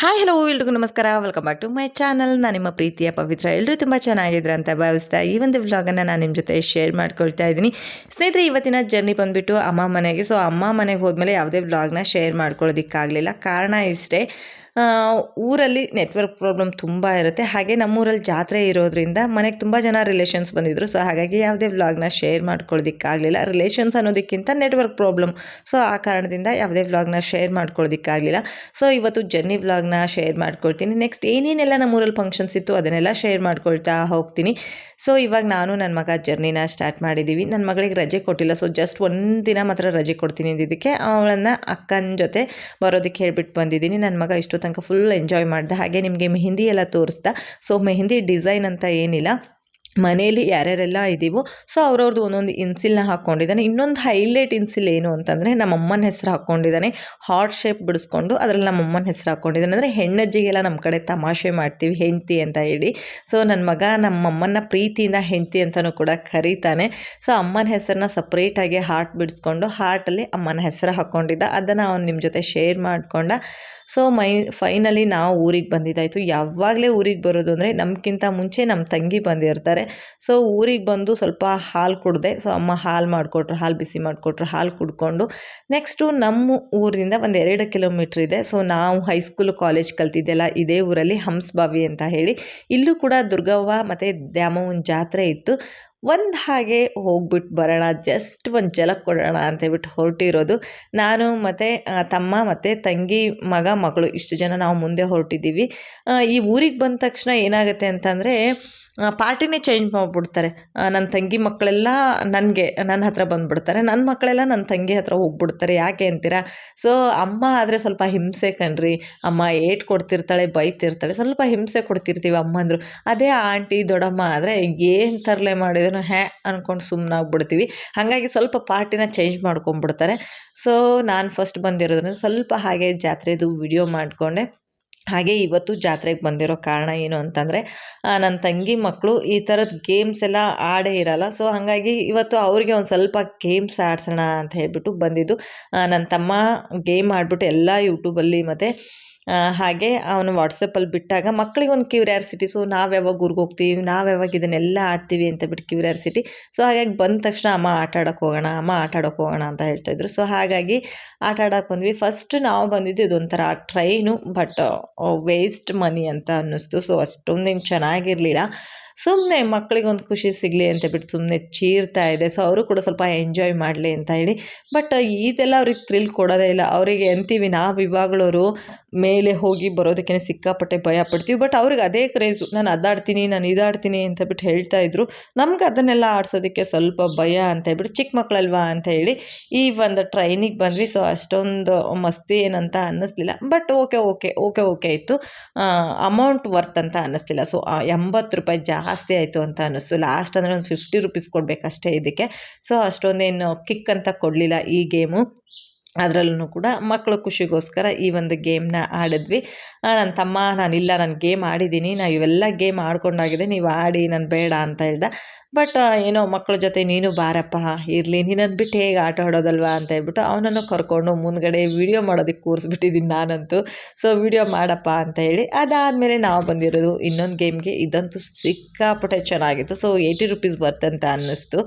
Hi hello ಎಲ್ರಿಗೂ ನಮಸ್ಕಾರ. Welcome back to my channel ನಾನು ನಿಮ್ಮ ಪ್ರೀತಿಯ ಪವಿತ್ರ. ಎಲ್ಲರೂ ತುಂಬ ಚೆನ್ನಾಗಿದ್ರು ಅಂತ ಭಾವಿಸ್ತಾ ಈ ಒಂದು ವ್ಲಾಗನ್ನು ನಾನು ನಿಮ್ಮ ಜೊತೆ ಶೇರ್ ಮಾಡ್ಕೊಳ್ತಾ ಇದ್ದೀನಿ. ಸ್ನೇಹಿತರೆ, ಇವತ್ತಿನ ಜರ್ನಿ ಬಂದುಬಿಟ್ಟು ಅಮ್ಮ ಮನೆಗೆ. ಸೊ ಅಮ್ಮ ಮನೆಗೆ ಹೋದ್ಮೇಲೆ ಯಾವುದೇ ವ್ಲಾಗ್ನ ಶೇರ್ ಮಾಡ್ಕೊಳ್ಳೋದಕ್ಕಾಗಲಿಲ್ಲ ಕಾರಣ ಇಷ್ಟೇ. ಊರಲ್ಲಿ ನೆಟ್ವರ್ಕ್ ಪ್ರಾಬ್ಲಮ್ ತುಂಬ ಇರುತ್ತೆ. ಹಾಗೆ ನಮ್ಮೂರಲ್ಲಿ ಜಾತ್ರೆ ಇರೋದ್ರಿಂದ ಮನೆಗೆ ತುಂಬ ಜನ ರಿಲೇಷನ್ಸ್ ಬಂದಿದ್ರು. ಸೊ ಹಾಗಾಗಿ ಯಾವುದೇ ವ್ಲಾಗ್ನ ಶೇರ್ ಮಾಡ್ಕೊಳ್ಳೋದಕ್ಕಾಗಲಿಲ್ಲ ರಿಲೇಷನ್ಸ್ ಅನ್ನೋದಕ್ಕಿಂತ ನೆಟ್ವರ್ಕ್ ಪ್ರಾಬ್ಲಮ್ ಸೊ ಆ ಕಾರಣದಿಂದ ಯಾವುದೇ ವ್ಲಾಗ್ನ ಶೇರ್ ಮಾಡ್ಕೊಳ್ಳೋದಕ್ಕಾಗಲಿಲ್ಲ ಸೊ ಇವತ್ತು ಜರ್ನಿ ವ್ಲಾಗ್ನ ಶೇರ್ ಮಾಡ್ಕೊಳ್ತೀನಿ. ನೆಕ್ಸ್ಟ್ ಏನೇನೆಲ್ಲ ನಮ್ಮೂರಲ್ಲಿ ಫಂಕ್ಷನ್ಸ್ ಇತ್ತು ಅದನ್ನೆಲ್ಲ ಶೇರ್ ಮಾಡ್ಕೊಳ್ತಾ ಹೋಗ್ತೀನಿ. ಸೊ ಇವಾಗ ನಾನು ನನ್ನ ಮಗ ಜರ್ನಿನ ಸ್ಟಾರ್ಟ್ ಮಾಡಿದ್ದೀವಿ ನನ್ನ ಮಗಳಿಗೆ ರಜೆ ಕೊಟ್ಟಿಲ್ಲ. ಸೊ ಜಸ್ಟ್ ಒಂದು ದಿನ ಮಾತ್ರ ರಜೆ ಕೊಡ್ತೀನಿ ಅಂದಿದ್ದಕ್ಕೆ. ಅವಳನ್ನು ಅಕ್ಕನ ಜೊತೆ ಬರೋದಕ್ಕೆ ಹೇಳ್ಬಿಟ್ಟು ಬಂದಿದ್ದೀನಿ. ನನ್ನ ಮಗ ಇಷ್ಟು ತನಕ ಫುಲ್ ಎಂಜಾಯ್ ಮಾಡ್ದೆ. ಹಾಗೆ ನಿಮಗೆ ಮೆಹಂದಿ ಎಲ್ಲ ತೋರಿಸ್ದೆ. ಸೊ ಮೆಹಂದಿ ಡಿಸೈನ್ ಅಂತ ಏನಿಲ್ಲ. ಮನೇಲಿ ಯಾರ್ಯಾರೆಲ್ಲ ಇದ್ದೀವೋ ಸೊ ಅವ್ರವ್ರದ್ದು ಒಂದೊಂದು ಇನ್ಸಿಲ್ನ ಹಾಕ್ಕೊಂಡಿದ್ದಾನೆ. ಇನ್ನೊಂದು ಹೈಲೈಟ್ ಇನ್ಸಿಲ್ ಏನು ಅಂತಂದರೆ ನಮ್ಮ ಅಮ್ಮನ ಹೆಸರು ಹಾಕ್ಕೊಂಡಿದ್ದಾನೆ. ಹಾರ್ಟ್ ಶೇಪ್ ಬಿಡಿಸ್ಕೊಂಡು ಅದರಲ್ಲಿ ನಮ್ಮ ಅಮ್ಮನ ಹೆಸರು ಹಾಕ್ಕೊಂಡಿದ್ದಾನೆ. ಅಂದರೆ ಹೆಣ್ಣಜ್ಜಿಗೆಲ್ಲ ನಮ್ಮ ಕಡೆ ತಮಾಷೆ ಮಾಡ್ತೀವಿ, ಹೆಂಡ್ತಿ ಅಂತ ಹೇಳಿ. ಸೊ ನನ್ನ ಮಗ ನಮ್ಮ ಅಮ್ಮನ ಪ್ರೀತಿಯಿಂದ ಹೆಂಡ್ತಿ ಅಂತಲೂ ಕೂಡ ಕರೀತಾನೆ. ಸೊ ಅಮ್ಮನ ಹೆಸರನ್ನ ಸಪ್ರೇಟಾಗಿ ಹಾರ್ಟ್ ಬಿಡಿಸ್ಕೊಂಡು ಹಾರ್ಟಲ್ಲಿ ಅಮ್ಮನ ಹೆಸರು ಹಾಕ್ಕೊಂಡಿದ್ದ. ಅದನ್ನು ಅವನು ನಿಮ್ಮ ಜೊತೆ ಶೇರ್ ಮಾಡಿಕೊಂಡ. ಸೊ ಮೈ ಫೈನಲಿ ನಾವು ಊರಿಗೆ ಬಂದಿದ್ದಾಯಿತು. ಯಾವಾಗಲೇ ಊರಿಗೆ ಬರೋದು ಅಂದರೆ ನಮಗಿಂತ ಮುಂಚೆ ನಮ್ಮ ತಂಗಿ ಬಂದಿರ್ತಾರೆ. ಸೊ ಊರಿಗೆ ಬಂದು ಸ್ವಲ್ಪ ಹಾಲು ಕುಡಿದೆ, ಸೊ ಅಮ್ಮ ಹಾಲು ಮಾಡಿಕೊಟ್ರು, ಹಾಲು ಬಿಸಿ ಮಾಡಿಕೊಟ್ರು, ಹಾಲು ಕುಡ್ಕೊಂಡು ನೆಕ್ಸ್ಟು ನಮ್ಮ ಊರಿಂದ ಒಂದು ಎರಡು ಕಿಲೋಮೀಟ್ರ್ ಇದೆ. ಸೊ ನಾವು ಹೈಸ್ಕೂಲು ಕಾಲೇಜ್ ಕಲ್ತಿದ್ದೆಲ್ಲ ಇದೇ ಊರಲ್ಲಿ ಹಂಸಬಾವಿ ಅಂತ ಹೇಳಿ. ಇಲ್ಲೂ ಕೂಡ ದುರ್ಗವ್ವ ಮತ್ತು ದ್ಯಾಮವ್ವನ ಜಾತ್ರೆ ಇತ್ತು. ಒಂದು ಹಾಗೆ ಹೋಗ್ಬಿಟ್ಟು ಬರೋಣ ಜಸ್ಟ್ ಒಂದು ಜಲ ಕೊಡೋಣ ಅಂತ ಹೇಳ್ಬಿಟ್ಟು ಹೊರಟಿರೋದು. ನಾನು ಮತ್ತು ತಮ್ಮ ಮತ್ತು ತಂಗಿ, ಮಗ, ಮಗಳು ಇಷ್ಟು ಜನ ನಾವು ಮುಂದೆ ಹೊರಟಿದ್ದೀವಿ. ಈ ಊರಿಗೆ ಬಂದ ತಕ್ಷಣ ಏನಾಗುತ್ತೆ ಅಂತಂದರೆ ಪಾರ್ಟಿನೇ ಚೇಂಜ್ ಮಾಡಿಬಿಡ್ತಾರೆ. ನನ್ನ ತಂಗಿ ಮಕ್ಕಳೆಲ್ಲ ನನಗೆ ನನ್ನ ಹತ್ರ ಬಂದುಬಿಡ್ತಾರೆ. ನನ್ನ ಮಕ್ಕಳೆಲ್ಲ ನನ್ನ ತಂಗಿ ಹತ್ರ ಹೋಗ್ಬಿಡ್ತಾರೆ. ಯಾಕೆ ಅಂತೀರಾ? ಸೊ ಅಮ್ಮ ಆದರೆ ಸ್ವಲ್ಪ ಹಿಂಸೆ ಕಣ್ರಿ. ಅಮ್ಮ ಏಟ್ ಕೊಡ್ತಿರ್ತಾಳೆ, ಬೈತಿರ್ತಾಳೆ. ಸ್ವಲ್ಪ ಹಿಂಸೆ ಕೊಡ್ತಿರ್ತೀವಿ ಅಮ್ಮಂದ್ರು ಅದೇ ಆಂಟಿ, ದೊಡ್ಡಮ್ಮ ಆದರೆ ಏನು ತರಲೆ ಮಾಡಿದ್ರು ಹ್ಯಾ ಅಂದ್ಕೊಂಡು ಸುಮ್ಮನಾಗ್ಬಿಡ್ತೀವಿ ಹಾಗಾಗಿ ಸ್ವಲ್ಪ ಪಾರ್ಟಿನ ಚೇಂಜ್ ಮಾಡ್ಕೊಂಡ್ಬಿಡ್ತಾರೆ. ಸೊ ನಾನು ಫಸ್ಟ್ ಬಂದಿರೋದ್ರಿಂದ ಸ್ವಲ್ಪ ಹಾಗೆ ಜಾತ್ರೆದು ವಿಡಿಯೋ ಮಾಡಿಕೊಂಡೆ. ಹಾಗೆ ಇವತ್ತು ಜಾತ್ರೆಗೆ ಬಂದಿರೋ ಕಾರಣ ಏನು ಅಂತಂದರೆ ನನ್ನ ತಂಗಿ ಮಕ್ಕಳು ಈ ಥರದ ಗೇಮ್ಸ್ ಎಲ್ಲ ಆಡೇ ಇರಲ್ಲ. ಸೊ ಹಾಗಾಗಿ ಇವತ್ತು ಅವ್ರಿಗೆ ಒಂದು ಸ್ವಲ್ಪ ಗೇಮ್ಸ್ ಆಡ್ಸೋಣ ಅಂತ ಹೇಳಿಬಿಟ್ಟು ಬಂದಿದ್ದು. ನನ್ನ ತಮ್ಮ ಗೇಮ್ ಆಡಿಬಿಟ್ಟು ಎಲ್ಲ ಯೂಟ್ಯೂಬಲ್ಲಿ ಮತ್ತು ಹಾಗೆ ಅವನು ವಾಟ್ಸಪ್ಪಲ್ಲಿ ಬಿಟ್ಟಾಗ ಮಕ್ಕಳಿಗೆ ಒಂದು ಕ್ಯೂರಿಯಾಸಿಟಿ ಸೊ ನಾವು ಯಾವಾಗ ಊರಿಗೆ ಹೋಗ್ತೀವಿ, ನಾವು ಯಾವಾಗ ಇದನ್ನೆಲ್ಲ ಆಡ್ತೀವಿ ಅಂತ ಬಿಟ್ಟು ಕ್ಯೂರಿಯಾಸಿಟಿ ಸೊ ಹಾಗಾಗಿ ಬಂದ ತಕ್ಷಣ ಅಮ್ಮ ಆಟ ಆಡೋಕೆ ಹೋಗೋಣ, ಅಮ್ಮ ಆಟ ಆಡೋಕೆ ಹೋಗೋಣ ಅಂತ ಹೇಳ್ತಾಯಿದ್ರು ಸೊ ಹಾಗಾಗಿ ಆಟ ಆಡೋಕೆ ಬಂದ್ವಿ. ಫಸ್ಟ್ ನಾವು ಬಂದಿದ್ದು ಇದೊಂಥರ ಟ್ರೈನು ಬಟ್ ವೇಸ್ಟ್ ಮನಿ ಅಂತ ಅನ್ನಿಸ್ತು. ಸೊ ಅಷ್ಟೊಂದೇನು ಚೆನ್ನಾಗಿರಲಿಲ್ಲ. ಸುಮ್ಮನೆ ಮಕ್ಕಳಿಗೆ ಒಂದು ಖುಷಿ ಸಿಗಲಿ ಅಂತ ಬಿಟ್ಟು ಸುಮ್ಮನೆ ಚೀರ್ತಾ ಇದೆ. ಸೊ ಅವರು ಕೂಡ ಸ್ವಲ್ಪ ಎಂಜಾಯ್ ಮಾಡಲಿ ಅಂತ ಹೇಳಿ. ಬಟ್ ಇದೆಲ್ಲ ಅವ್ರಿಗೆ ಥ್ರಿಲ್ ಕೊಡೋದೇ ಇಲ್ಲ. ಅವರಿಗೆ ಅಂತೀವಿ, ನಾವು ಇವಾಗಳವರು ಮೇಲೆ ಹೋಗಿ ಬರೋದಕ್ಕೆ ಸಿಕ್ಕಾಪಟ್ಟೆ ಭಯ ಪಡ್ತೀವಿ. ಬಟ್ ಅವ್ರಿಗೆ ಅದೇ ಕ್ರೇಜು ನಾನು ಅದಾಡ್ತೀನಿ, ನಾನು ಇದಾಡ್ತೀನಿ ಅಂತ ಬಿಟ್ಟು ಹೇಳ್ತಾ ಇದ್ರು. ನಮ್ಗೆ ಅದನ್ನೆಲ್ಲ ಆಡ್ಸೋದಕ್ಕೆ ಸ್ವಲ್ಪ ಭಯ ಅಂತ ಹೇಳ್ಬಿಟ್ಟು ಚಿಕ್ಕ ಮಕ್ಕಳಲ್ವಾ ಅಂತ ಹೇಳಿ ಈ ಒಂದು ಟ್ರೈನಿಗೆ ಬಂದ್ವಿ. ಸೊ ಅಷ್ಟೊಂದು ಮಸ್ತಿ ಏನಂತ ಅನ್ನಿಸ್ಲಿಲ್ಲ. But okay okay okay okay ಇತ್ತು ಅಮೌಂಟ್ ವರ್ತ್ ಅಂತ ಅನ್ನಿಸ್ಲಿಲ್ಲ. ಸೊ ಎಂಬತ್ತು ರೂಪಾಯಿ ಜಾಸ್ತಿ ಆಯಿತು ಅಂತ ಅನ್ನಿಸ್ತು. ಲಾಸ್ಟ್ ಅಂದರೆ ಒಂದು ಫಿಫ್ಟಿ ರುಪೀಸ್ ಕೊಡಬೇಕಷ್ಟೇ ಇದಕ್ಕೆ. ಸೊ ಅಷ್ಟೊಂದೇನು ಕಿಕ್ ಅಂತ ಕೊಡಲಿಲ್ಲ ಈ ಗೇಮು ಅದರಲ್ಲೂ ಕೂಡ ಮಕ್ಕಳ ಖುಷಿಗೋಸ್ಕರ ಈ ಒಂದು ಗೇಮ್ನ ಆಡಿದ್ವಿ. ನನ್ನ ತಮ್ಮ, ನಾನಿಲ್ಲ, ನಾನು ಗೇಮ್ ಆಡಿದ್ದೀನಿ. ನಾವು ಇವೆಲ್ಲ ಗೇಮ್ ಆಡ್ಕೊಂಡಾಗಿದೆ ನೀವು ಆಡಿ, ನಾನು ಬೇಡ ಅಂತ ಹೇಳ್ದ. ಬಟ್ ಏನೋ ಮಕ್ಕಳ ಜೊತೆ ನೀನು ಬಾರಪ್ಪ, ಇರಲಿ ನಿನ್ನನ್ನು ಬಿಟ್ಟು ಹೇಗೆ ಆಟ ಆಡೋದಲ್ವಾ ಅಂತ ಹೇಳ್ಬಿಟ್ಟು ಅವನನ್ನು ಕರ್ಕೊಂಡು ಮುಂದ್ಗಡೆ ವಿಡಿಯೋ ಮಾಡೋದಕ್ಕೆ ಕೂರಿಸ್ಬಿಟ್ಟಿದ್ದೀನಿ ನಾನಂತೂ. ಸೊ ವಿಡಿಯೋ ಮಾಡಪ್ಪ ಅಂತ ಹೇಳಿ, ಅದಾದಮೇಲೆ ನಾವು ಬಂದಿರೋದು ಇನ್ನೊಂದು ಗೇಮ್ಗೆ ಇದಂತೂ ಸಿಕ್ಕಾಪಟ್ಟೆ ಚೆನ್ನಾಗಿತ್ತು. ಸೊ ಏಯ್ಟಿ ರುಪೀಸ್ ಬರ್ತಂತ ಅನ್ನಿಸ್ತು.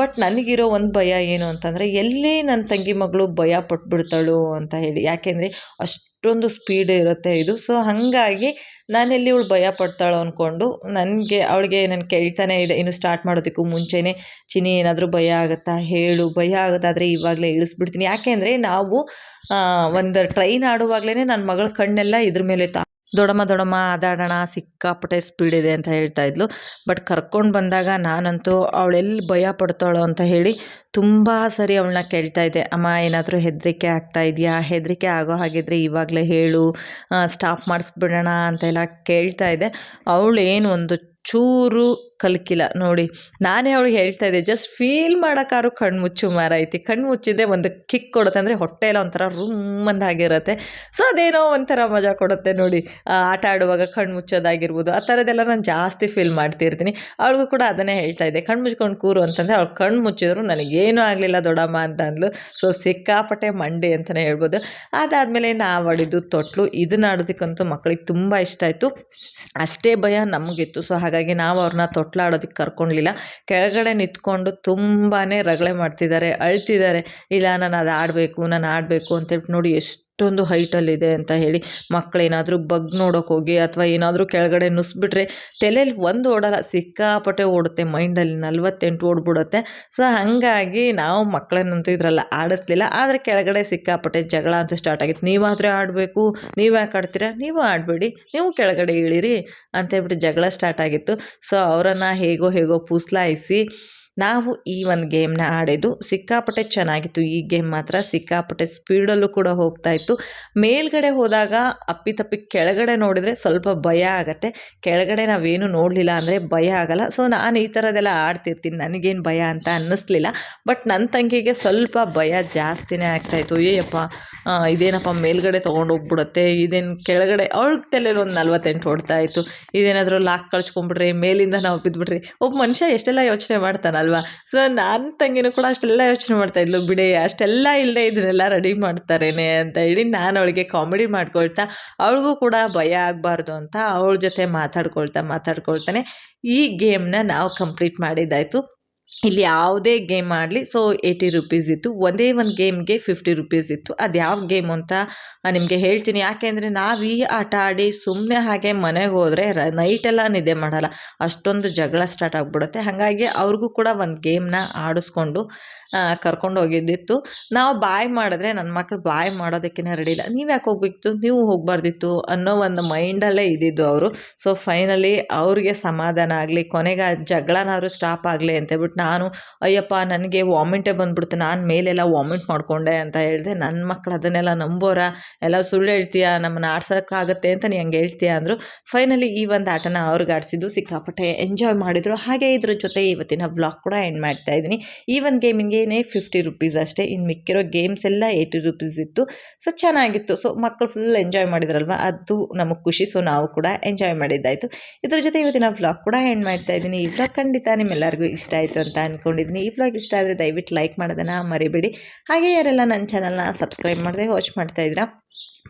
ಬಟ್ ನನಗಿರೋ ಒಂದು ಭಯ ಏನು ಅಂತಂದರೆ, ಎಲ್ಲಿ ನನ್ನ ತಂಗಿ ಮಗಳು ಭಯ ಪಟ್ಬಿಡ್ತಾಳು ಅಂತ ಹೇಳಿ. ಯಾಕೆಂದರೆ, ಅಷ್ಟೊಂದು ಸ್ಪೀಡ್ ಇರುತ್ತೆ ಇದು. ಸೊ ಹಾಗಾಗಿ ನಾನೆಲ್ಲಿ ಇವಳು ಭಯ ಪಡ್ತಾಳು ಅಂದ್ಕೊಂಡು ನನಗೆ, ಅವಳಿಗೆ ನಾನು ಕೇಳ್ತಾನೆ ಇದೆ, ಇನ್ನು ಸ್ಟಾರ್ಟ್ ಮಾಡೋದಕ್ಕೂ ಮುಂಚೆನೇ ಚಿನಿ ಏನಾದರೂ ಭಯ ಆಗುತ್ತಾ? ಹೇಳು, ಭಯ ಆಗುತ್ತಾದರೆ ಇವಾಗಲೇ ಇಳಿಸ್ಬಿಡ್ತೀನಿ. ಯಾಕೆಂದರೆ ನಾವು ಒಂದು ಟ್ರೈನ್ ಆಡುವಾಗಲೇ ನನ್ನ ಮಗಳ ಕಣ್ಣೆಲ್ಲ ಇದ್ರ ಮೇಲೆ ತಾ ದೊಡಮ್ಮ ದೊಡಮ್ಮ, ಅದಾಡೋಣ, ಸಿಕ್ಕಾಪಟ್ಟೆ ಸ್ಪೀಡ್ ಇದೆ ಅಂತ ಹೇಳ್ತಾ ಇದ್ಲು. ಬಟ್ ಕರ್ಕೊಂಡು ಬಂದಾಗ ನಾನಂತೂ ಅವಳೆಲ್ಲಿ ಭಯ ಪಡ್ತಾಳೋ ಅಂತ ಹೇಳಿ ತುಂಬ ಸರಿ ಅವಳನ್ನ ಕೇಳ್ತಾ ಇದ್ದೆ. ಅಮ್ಮ, ಏನಾದರೂ ಹೆದರಿಕೆ ಆಗ್ತಾ ಇದೆಯಾ? ಹೆದರಿಕೆ ಆಗೋ ಹಾಗಿದ್ರೆ ಇವಾಗಲೇ ಹೇಳು ಸ್ಟಾಪ್ ಮಾಡಿಸ್ಬಿಡೋಣ ಅಂತೆಲ್ಲ ಕೇಳ್ತಾ ಇದ್ದೆ. ಅವಳು ಒಂದು ಚೂರು ಕಲ್ಕಿಲ್ಲ ನೋಡಿ, ನಾನೇ ಅವಳು ಹೇಳ್ತಾ ಇದ್ದೆ ಜಸ್ಟ್ ಫೀಲ್ ಮಾಡೋಕ್ಕಾರು ಕಣ್ಣು ಮುಚ್ಚು ಮಾರೈತಿ ಕಣ್ಣು ಮುಚ್ಚಿದ್ರೆ ಒಂದು ಕಿಕ್ ಕೊಡುತ್ತೆ ಅಂದರೆ ಹೊಟ್ಟೆ ಎಲ್ಲ ಒಂಥರ ರೂಮ್ ಅಂದಾಗಿರುತ್ತೆ. ಸೊ ಅದೇನೋ ಒಂಥರ ಮಜಾ ಕೊಡುತ್ತೆ ನೋಡಿ. ಆಟ ಆಡುವಾಗ ಕಣ್ಣು ಮುಚ್ಚೋದಾಗಿರ್ಬೋದು. ಆ ಥರದ್ದೆಲ್ಲ ನಾನು ಜಾಸ್ತಿ ಫೀಲ್ ಮಾಡ್ತಿರ್ತೀನಿ. ಅವಳಿಗೂ ಕೂಡ ಅದನ್ನೇ ಹೇಳ್ತಾ ಇದ್ದೆ. ಕಣ್ಣು ಮುಚ್ಕೊಂಡು ಕೂರು ಅಂತಂದರೆ ಅವಳು ಕಣ್ಣು ಮುಚ್ಚಿದ್ರು ನನಗೇನೂ ಆಗಲಿಲ್ಲ ದೊಡ್ಡಮ್ಮ ಅಂತ ಅಂದ್ಲು ಸೊ ಸಿಕ್ಕಾಪಟ್ಟೆ ಮಂಡಿ ಅಂತಲೇ ಹೇಳ್ಬೋದು. ಅದಾದಮೇಲೆ ನಾವು ಆಡಿದ್ದು ತೊಟ್ಲು. ಇದನ್ನ ಆಡೋದಕ್ಕಂತೂ ಮಕ್ಕಳಿಗೆ ತುಂಬ ಇಷ್ಟ ಆಯಿತು. ಅಷ್ಟೇ ಭಯ ನಮಗಿತ್ತು. ಸೊ ಹಾಗಾಗಿ ನಾವು ಅವ್ರನ್ನ ತೊಟ್ಲಾಡೋದಕ್ಕೆ ಕರ್ಕೊಳ್ಲಿಲ್ಲ ಕೆಳಗಡೆ ನಿಂತ್ಕೊಂಡು ತುಂಬಾ ರಗಳೆ ಮಾಡ್ತಿದ್ದಾರೆ, ಅಳ್ತಿದ್ದಾರೆ. ಇಲ್ಲ, ನಾನು ಅದು ಆಡಬೇಕು, ನಾನು ಆಡಬೇಕು ಅಂತೇಳ್ಬಿಟ್ಟು ನೋಡಿ ಎಷ್ಟೊಂದು ಹೈಟಲ್ಲಿದೆ ಅಂತ ಹೇಳಿ ಮಕ್ಕಳೇನಾದರೂ ಬಗ್ ನೋಡೋಕೆ ಹೋಗಿ ಅಥವಾ ಏನಾದರೂ ಕೆಳಗಡೆ ನುಸ್ಬಿಟ್ರೆ ತಲೆಯಲ್ಲಿ ಒಂದು ಓಡಲ್ಲ, ಸಿಕ್ಕಾಪಟ್ಟೆ ಓಡುತ್ತೆ ಮೈಂಡಲ್ಲಿ ನಲ್ವತ್ತೆಂಟು ಓಡ್ಬಿಡುತ್ತೆ. ಸೊ ಹಾಗಾಗಿ ನಾವು ಮಕ್ಕಳನ್ನಂತೂ ಇದರಲ್ಲಿ ಆಡಿಸ್ಲಿಲ್ಲ. ಆದರೆ ಕೆಳಗಡೆ ಸಿಕ್ಕಾಪಟ್ಟೆ ಜಗಳ ಅಂತ ಸ್ಟಾರ್ಟ್ ಆಗಿತ್ತು. ನೀವಾದರೆ ಆಡಬೇಕು, ನೀವು ಯಾಕೆ ಆಡ್ತೀರಾ? ನೀವು ಆಡಬೇಡಿ, ನೀವು ಕೆಳಗಡೆ ಇಳಿರಿ ಅಂತೇಳ್ಬಿಟ್ಟು ಜಗಳ ಸ್ಟಾರ್ಟ್ ಆಗಿತ್ತು. ಸೊ ಅವರನ್ನು ಹೇಗೋ ಹೇಗೋ ಪೂಸ್ಲಾಯಿಸಿ ನಾವು ಈ ಒಂದು ಗೇಮ್ನ ಆಡಿದ್ದು ಸಿಕ್ಕಾಪಟ್ಟೆ ಚೆನ್ನಾಗಿತ್ತು. ಈ ಗೇಮ್ ಮಾತ್ರ ಸಿಕ್ಕಾಪಟ್ಟೆ ಸ್ಪೀಡಲ್ಲೂ ಕೂಡ ಹೋಗ್ತಾ ಇತ್ತು. ಮೇಲ್ಗಡೆ ಹೋದಾಗ ಅಪ್ಪಿತಪ್ಪಿ ಕೆಳಗಡೆ ನೋಡಿದರೆ ಸ್ವಲ್ಪ ಭಯ ಆಗತ್ತೆ. ಕೆಳಗಡೆ ನಾವೇನು ನೋಡಲಿಲ್ಲ ಅಂದರೆ ಭಯ ಆಗಲ್ಲ. ಸೊ ನಾನು ಈ ಥರದ್ದೆಲ್ಲ ಆಡ್ತಿರ್ತೀನಿ. ನನಗೇನು ಭಯ ಅಂತ ಅನ್ನಿಸ್ಲಿಲ್ಲ. ಬಟ್ ನನ್ನ ತಂಗಿಗೆ ಸ್ವಲ್ಪ ಭಯ ಜಾಸ್ತಿನೇ ಆಗ್ತಾಯಿತ್ತು ಏಯಪ್ಪ ಇದೇನಪ್ಪ ಮೇಲ್ಗಡೆ ತೊಗೊಂಡು ಹೋಗ್ಬಿಡುತ್ತೆ? ಇದೇನು ಕೆಳಗಡೆ ಅವಳ ತಲೆಯಲ್ಲಿ ಒಂದು ನಲ್ವತ್ತೆಂಟು ಹೊಡ್ತಾಯಿತ್ತು ಇದೇನಾದರೂ ಲಾಕ್ ಕಳ್ಸ್ಕೊಂಬಿಟ್ರೆ ಮೇಲಿಂದ ನಾವು ಬಿದ್ದುಬಿಟ್ರಿ ಒಬ್ಬ ಮನುಷ್ಯ ಎಷ್ಟೆಲ್ಲ ಯೋಚನೆ ಮಾಡ್ತಾನಲ್ವಾ ಸೊ ನನ್ನ ತಂಗಿನೂ ಕೂಡ ಅಷ್ಟೆಲ್ಲ ಯೋಚನೆ ಮಾಡ್ತಾ ಇದ್ಲು, ಬಿಡಿ, ಅಷ್ಟೆಲ್ಲ ಇಲ್ಲದೆ ಇದನ್ನೆಲ್ಲ ರೆಡಿ ಮಾಡ್ತಾರೇನೆ ಅಂತ ಹೇಳಿ ನಾನು ಅವಳಿಗೆ ಕಾಮಿಡಿ ಮಾಡ್ಕೊಳ್ತಾ, ಅವಳಿಗೂ ಕೂಡ ಭಯ ಆಗಬಾರ್ದು ಅಂತ ಅವಳ ಜೊತೆ ಮಾತಾಡ್ಕೊಳ್ತಾ, ಮಾತಾಡ್ಕೊಳ್ತಾನೆ, ಈ ಗೇಮ್ನ ನಾವು ಕಂಪ್ಲೀಟ್ ಮಾಡಿದ್ದಾಯಿತು. ಇಲ್ಲಿ ಯಾವುದೇ ಗೇಮ್ ಆಡಲಿ ಸೊ ಏಯ್ಟಿ ರುಪೀಸ್ ಇತ್ತು. ಒಂದೇ ಒಂದು ಗೇಮ್ಗೆ ಫಿಫ್ಟಿ ರುಪೀಸ್ ಇತ್ತು. ಅದು ಯಾವ ಗೇಮ್ ಅಂತ ನಿಮಗೆ ಹೇಳ್ತೀನಿ. ಯಾಕೆಂದರೆ ನಾವು ಈ ಆಟ ಆಡಿ ಸುಮ್ಮನೆ ಹಾಗೆ ಮನೆಗೆ ಹೋದರೆ ರ ನೈಟೆಲ್ಲ ನಿದ್ದೆ ಮಾಡಲ್ಲ. ಅಷ್ಟೊಂದು ಜಗಳ ಸ್ಟಾರ್ಟ್ ಆಗಿಬಿಡುತ್ತೆ. ಹಾಗಾಗಿ ಅವ್ರಿಗೂ ಕೂಡ ಒಂದು ಗೇಮ್ನ ಆಡಿಸ್ಕೊಂಡು ಕರ್ಕೊಂಡು ಹೋಗಿದ್ದಿತ್ತು. ನಾವು ಬಾಯ್ ಮಾಡಿದ್ರೆ ನನ್ನ ಮಕ್ಕಳು ಬಾಯ್ ಮಾಡೋದಕ್ಕೇನೆ ರೆಡಿ ಇಲ್ಲ. ನೀವು ಯಾಕೆ ಹೋಗ್ಬೇಕಿತ್ತು ನೀವು ಹೋಗಬಾರ್ದಿತ್ತು ಅನ್ನೋ ಒಂದು ಮೈಂಡಲ್ಲೇ ಇದ್ದಿದ್ದು ಅವರು. ಸೊ ಫೈನಲಿ ಅವ್ರಿಗೆ ಸಮಾಧಾನ ಆಗಲಿ, ಕೊನೆಗೆ ಜಗಳನಾದರೂ ಸ್ಟಾಪ್ ಆಗಲಿ ಅಂತೇಳ್ಬಿಟ್ಟು ನಾನು, ಅಯ್ಯಪ್ಪ, ನನಗೆ ವಾಮಿಟೇ ಬಂದ್ಬಿಡ್ತು. ನಾನು ಮೇಲೆಲ್ಲ ವಾಮಿಟ್ ಮಾಡಿಕೊಂಡೆ ಅಂತ ಹೇಳಿದೆ. ನನ್ನ ಮಕ್ಕಳು ಅದನ್ನೆಲ್ಲ ನಂಬೋರ? ಎಲ್ಲ ಸುಳ್ಳು ಹೇಳ್ತೀಯ? ನಮ್ಮನ್ನು ಆಡ್ಸೋಕ್ಕಾಗತ್ತೆ ಅಂತ ನೀ ಹಂಗೆ ಹೇಳ್ತೀಯ ಅಂದರು. ಫೈನಲಿ ಈ ಒಂದು ಆಟನ ಅವ್ರಿಗೆ ಆಡಿಸಿದ್ದು ಸಿಕ್ಕಾಪಟ್ಟೆ ಎಂಜಾಯ್ ಮಾಡಿದರು. ಹಾಗೆ ಇದ್ರ ಜೊತೆ ಇವತ್ತಿನ ಬ್ಲಾಗ್ ಕೂಡ ಎಂಡ್ ಮಾಡ್ತಾ ಇದ್ದೀನಿ. ಈ ಒಂದು ಗೇಮಿಂಗೇನೆ ಫಿಫ್ಟಿ ರುಪೀಸ್ ಅಷ್ಟೇ. ಇನ್ನು ಮಿಕ್ಕಿರೋ ಗೇಮ್ಸ್ ಎಲ್ಲ ಏಯ್ಟಿ ರುಪೀಸ್ ಇತ್ತು. ಸೊ, ಚೆನ್ನಾಗಿತ್ತು. ಸೊ ಮಕ್ಕಳು ಫುಲ್ ಎಂಜಾಯ್ ಮಾಡಿದ್ರಲ್ವ? ಅದು ನಮಗೆ ಖುಷಿ. ಸೊ, ನಾವು ಕೂಡ ಎಂಜಾಯ್ ಮಾಡಿದ್ದಾಯಿತು. ಇದ್ರ ಜೊತೆ ಇವತ್ತಿನ ವ್ಲಾಗ್ ಕೂಡ ಎಂಡ್ ಮಾಡ್ತಾ ಇದ್ದೀನಿ. ಈ ಖಂಡಿತ ನಿಮ್ಮೆಲ್ಲರಿಗೂ ಇಷ್ಟ ಆಯಿತು ಅಂತ ಅಂದ್ಕೊಂಡಿದ್ದೀನಿ ಈ ವ್ಲಾಗ್ ಇಷ್ಟ ಆದರೆ ದಯವಿಟ್ಟು ಲೈಕ್ ಮಾಡೋದನ್ನು ಮರಿಬೇಡಿ. ಹಾಗೆ ಯಾರೆಲ್ಲ ನನ್ನ ಚಾನಲ್ನ ಸಬ್ಸ್ಕ್ರೈಬ್ ಮಾಡಿದೆ ವಾಚ್ ಮಾಡ್ತಾ ಇದ್ದೀರಾ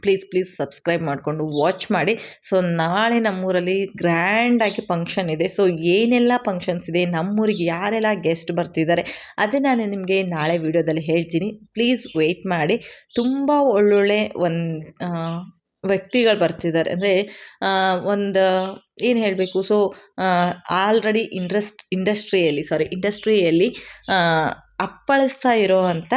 ಪ್ಲೀಸ್ ಪ್ಲೀಸ್ ಸಬ್ಸ್ಕ್ರೈಬ್ ಮಾಡಿಕೊಂಡು ವಾಚ್ ಮಾಡಿ. ಸೊ ನಾಳೆ ನಮ್ಮೂರಲ್ಲಿ ಗ್ರ್ಯಾಂಡಾಗಿ ಫಂಕ್ಷನ್ ಇದೆ. ಸೊ ಏನೆಲ್ಲ ಫಂಕ್ಷನ್ಸ್ ಇದೆ, ನಮ್ಮೂರಿಗೆ ಯಾರೆಲ್ಲ ಗೆಸ್ಟ್ ಬರ್ತಿದ್ದಾರೆ, ಅದೇ ನಾನು ನಿಮಗೆ ನಾಳೆ ವಿಡಿಯೋದಲ್ಲಿ ಹೇಳ್ತೀನಿ. ಪ್ಲೀಸ್ ವೆಯ್ಟ್ ಮಾಡಿ. ತುಂಬ ಒಳ್ಳೊಳ್ಳೆ ಒಂದು ವ್ಯಕ್ತಿಗಳು ಬರ್ತಿದ್ದಾರೆ. ಅಂದರೆ ಒಂದು ಏನು ಹೇಳಬೇಕು? ಸೊ ಆಲ್ರೆಡಿ ಇಂಡ್ರಸ್ಟ್ ಇಂಡಸ್ಟ್ರಿಯಲ್ಲಿ ಸಾರಿ ಇಂಡಸ್ಟ್ರಿಯಲ್ಲಿ ಅಪ್ಪಳಿಸ್ತಾ ಇರೋವಂಥ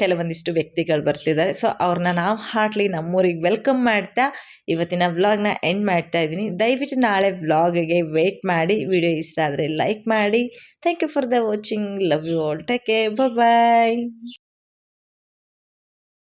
ಕೆಲವೊಂದಿಷ್ಟು ವ್ಯಕ್ತಿಗಳು ಬರ್ತಿದ್ದಾರೆ. ಸೊ ಅವ್ರನ್ನ ನಾವು ಹಾರ್ಟ್ಲಿ ನಮ್ಮೂರಿಗೆ ವೆಲ್ಕಮ್ ಮಾಡ್ತಾ, ಇವತ್ತಿನ ವ್ಲಾಗ್ನ ಎಂಡ್ ಮಾಡ್ತಾ ಇದ್ದೀನಿ. ದಯವಿಟ್ಟು ನಾಳೆ ವ್ಲಾಗ್ಗೆ ವೆಯ್ಟ್ ಮಾಡಿ ವಿಡಿಯೋ ಇಷ್ಟ ಆದರೆ ಲೈಕ್ ಮಾಡಿ. Thank you for the watching love you all take care bye